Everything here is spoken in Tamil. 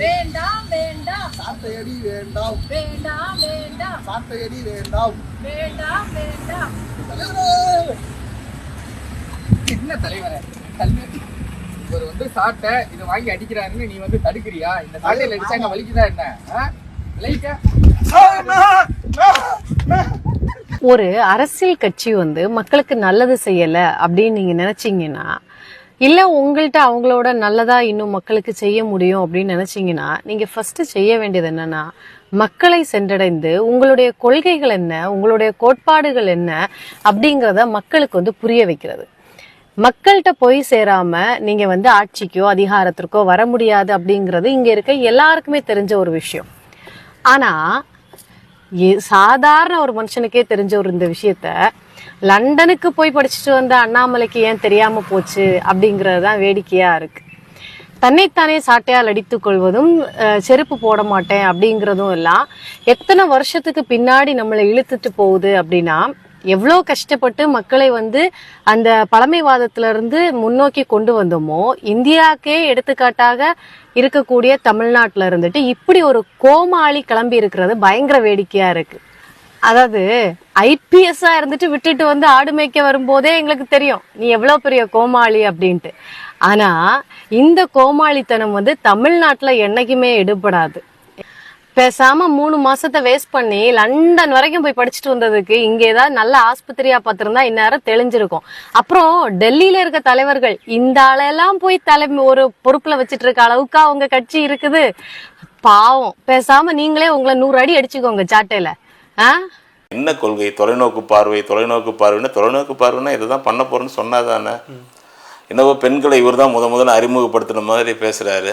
வேண்டாம் வேண்டாம். சாட்டையடி வேண்டாம். வேண்டாம் வேண்டாம். சாட்டையடி வேண்டாம். வேண்டாம் வேண்டாம். தலைவரே! என்ன தலைவரே கல்வி. இவர் வந்து சாட்டை இதை வாங்கி அடிக்கிறாருன்னு நீ வந்து தடுக்கிறியா? இந்த சாட்டையில அடிச்சா அங்க வலிக்குதா என்ன? ஒரு அரசியல் கட்சி வந்து மக்களுக்கு நல்லது செய்யல அப்படின்னு நீங்க நினைச்சீங்கன்னா இல்ல உங்கள்கிட்ட அவங்களோட நல்லதா இன்னும் மக்களுக்கு செய்ய முடியும் அப்படின்னு நினைச்சீங்கன்னா நீங்க ஃபர்ஸ்ட் செய்ய வேண்டியது என்னன்னா மக்களை சென்றடைந்து உங்களுடைய கொள்கைகள் என்ன உங்களுடைய கோட்பாடுகள் என்ன அப்படிங்கிறத மக்களுக்கு வந்து புரிய வைக்கிறது. மக்கள்கிட்ட போய் சேராம நீங்க வந்து ஆட்சிக்கோ அதிகாரத்திற்கோ வர முடியாது அப்படிங்கிறது இங்க இருக்க எல்லாருக்குமே தெரிஞ்ச ஒரு விஷயம். ஆனா சாதாரண ஒரு மனுஷனுக்கே தெரிஞ்ச ஒரு இந்த விஷயத்த லண்டனுக்கு போய் படிச்சுட்டு வந்த அண்ணாமலைக்கு ஏன் தெரியாம போச்சு அப்படிங்கிறது தான் வேடிக்கையா இருக்கு. தன்னைத்தானே சாட்டையால் அடித்து கொள்வதும் செருப்பு போட மாட்டேன் அப்படிங்கிறதும் எல்லாம் எத்தனை வருஷத்துக்கு பின்னாடி நம்மளை இழுத்துட்டு போகுது அப்படின்னா எவ்வளோ கஷ்டப்பட்டு மக்களை வந்து அந்த பழமைவாதத்திலிருந்து முன்னோக்கி கொண்டு வந்தோமோ இந்தியாக்கே எடுத்துக்காட்டாக இருக்கக்கூடிய தமிழ்நாட்டில் இருந்துட்டு இப்படி ஒரு கோமாளி கிளம்பி இருக்கிறது பயங்கர வேடிக்கையாக இருக்கு. அதாவது ஐபிஎஸ்ஸாக இருந்துட்டு விட்டுட்டு வந்து ஆடு மேய்க்க வரும்போதே எங்களுக்கு தெரியும் நீ எவ்வளோ பெரிய கோமாளி அப்படின்ட்டு. ஆனால் இந்த கோமாளித்தனம் வந்து தமிழ்நாட்டில் என்றைக்குமே எடுபடாது. பேசாம மூணு மாசத்தை வேஸ்ட் பண்ணி லண்டன் வரைக்கும் போய் படிச்சுட்டு வந்ததுக்கு இங்க ஏதாவது நல்ல ஆஸ்பத்திரியா பார்த்திருந்தா இந்நேரம் தெளிஞ்சிருக்கும். அப்புறம் டெல்லியில இருக்க தலைவர்கள் இந்த ஆளெல்லாம் போய் தலைமை ஒரு பொறுப்புல வச்சிட்டு இருக்க அளவுக்கு அவங்க கட்சி இருக்குது. பாவம். பேசாம நீங்களே உங்களை நூறு அடி அடிச்சுக்கோங்க சாட்டையில. ஆ? என்ன கொள்கை? தொலைநோக்கு பார்வை தொலைநோக்கு பார்வைன்னா தொலைநோக்கு பார்வைன்னா இதை தான் பண்ண போறேன்னு சொன்னாதானே? என்னவோ பெண்களை இவர் தான் முத முதல்ல அறிமுகப்படுத்தின மாதிரி பேசுறாரு.